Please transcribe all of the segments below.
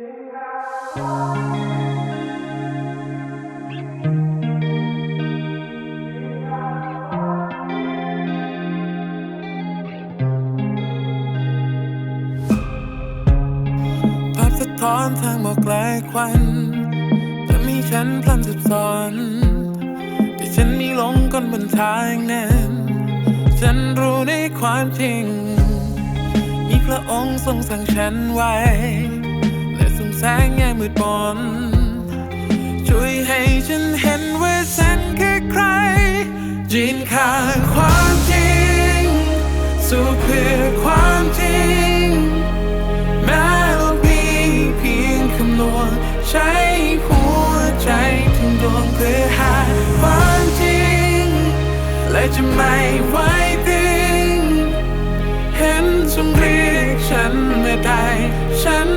ภาพสะท้อนทางหมอกไกลควันจะมีฉันพลันสับสนแต่ฉันมีหลงก้นบนทางนั้นฉันรู้ในความจริง มีพระองค์ทรงสั่งฉันไว้ แสงแง่มืดมนช่วยให้ฉันเห็นว่าฉันคือใครยืนข้างความจริง สู้เพื่อความจริง แม้ว่ามีเพียงคำนวณใช้หัวใจทั้งดวงเพื่อหาความจริง และจะไม่ไว้ติงเห็นทรงเรียกฉันเมื่อใดฉัน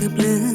แล้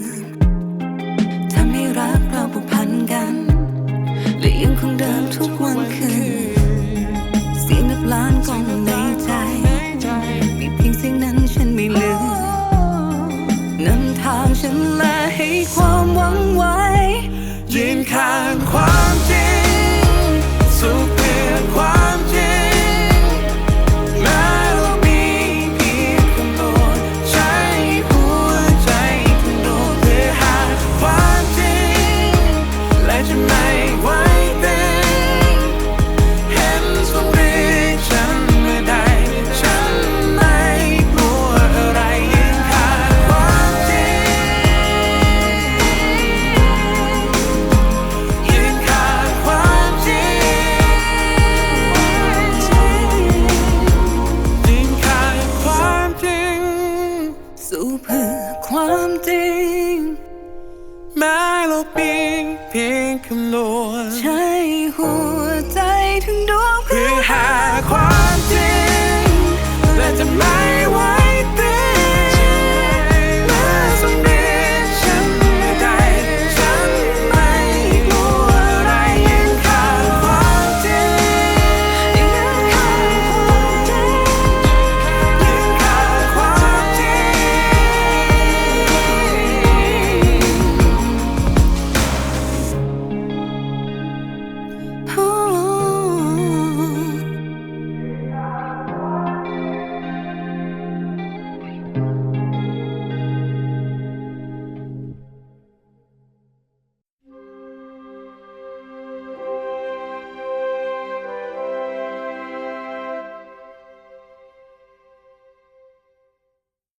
ความจริง แม้โลกเพียงเพียงคำนวณใช้หัวใจถึงดวงเพื่อหา